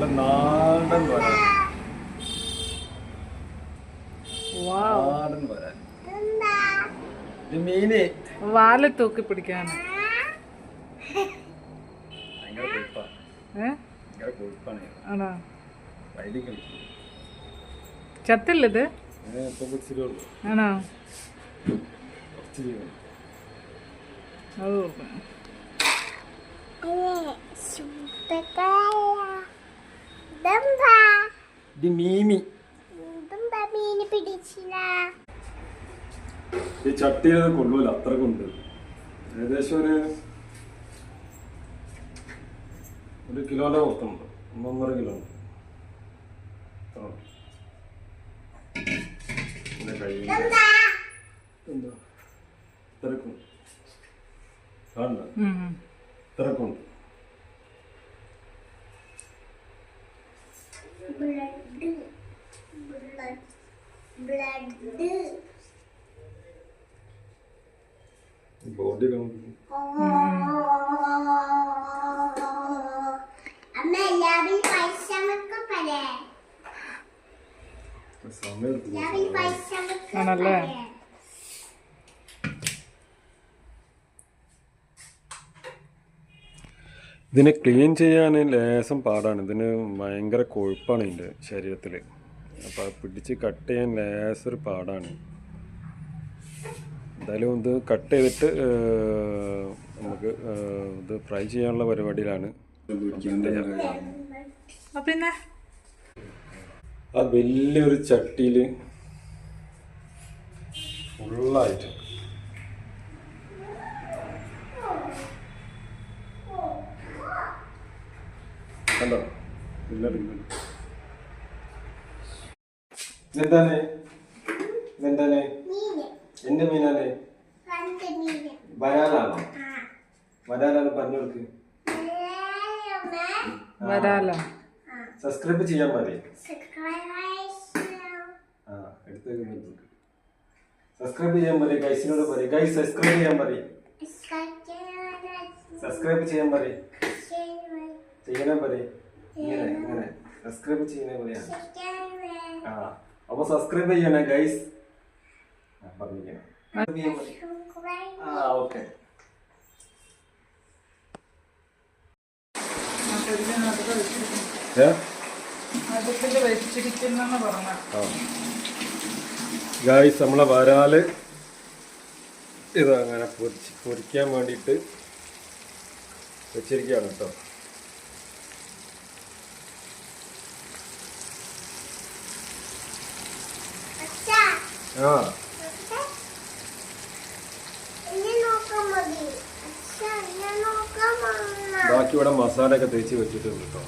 നല്ല നാടൻ വരാൻ. വാവ്. നാടൻ വരാൻ. മീന്. വാല തൂക്കി പിടിക്കാൻ ചത്തില്ലത്? ആണോ? ഓ. ഇത് മീമി. ഈ ചട്ടിയിൽ കൊള്ളൂല അത്രക്കുണ്ട് കൊണ്ട് ഏകദേശം ഒരു ഒരു കിലോന്റെ പുറത്തുണ്ട്. ഒന്നൊന്നര കിലോ ഉണ്ട്. കയ്യിൽ എന്താ കാണണ്ട ഉം. ബോഡി അമ്മ എല്ലാവരും ആണല്ലേ? ഇതിനെ ക്ലീൻ ചെയ്യാൻ ലേസം പാടാണ്. ഇതിന് ഭയങ്കര കൊഴുപ്പാണ് ഇതിന്റെ ശരീരത്തിൽ അപ്പോൾ അത് പിടിച്ച് കട്ട് ചെയ്യാൻ ലേസർ പാടാണ്. എന്തായാലും ഇത് കട്ട് ചെയ്തിട്ട് നമുക്ക് ഇത് ഫ്രൈ ചെയ്യാനുള്ള പരിപാടിയിലാണ്. ആ, പിന്നെ ആ വലിയൊരു ചട്ടിയിൽ ഫുള്ളായിട്ട് കണ്ടോ? ഇല്ലെടുക്കുന്നു എന്താണ് എന്താണ് മീന്. എന്റെ മീനാണ്. വരാലാണോ? വരാലാണ് പറഞ്ഞോൾക്ക് വരാലോ സബ്സ്ക്രൈബ് ചെയ്യാൻ മതി സബ്സ്ക്രൈബ് ആ എടുത്തേക്ക് സബ്സ്ക്രൈബ് ചെയ്യാൻ പറയും ഗൈസിനോട് പറയും. ഗൈസ് സബ്സ്ക്രൈബ് ചെയ്യാൻ പറയും. സബ്സ്ക്രൈബ് ചെയ്യാൻ പറയും. ചെയ്യണേ പറയും. ഇങ്ങനെ ഇങ്ങനെ. സബ്സ്ക്രൈബ് ചെയ്യണേ പറയാ ആ. അപ്പൊ സബ്സ്ക്രൈബ് ചെയ്യണേ ഗൈസ് പറഞ്ഞിരിക്കണം. ആ ഓക്കെ ഗായ്സ് നമ്മളെ വരാൽ ഇതങ്ങനെ പൊരിച്ച് പൊരിക്കാൻ വേണ്ടിയിട്ട് വെച്ചിരിക്കുകയാണ് കേട്ടോ. ബാക്കി ഇവിടെ മസാല ഒക്കെ തേച്ച് വെച്ചിട്ടുണ്ട് കേട്ടോ.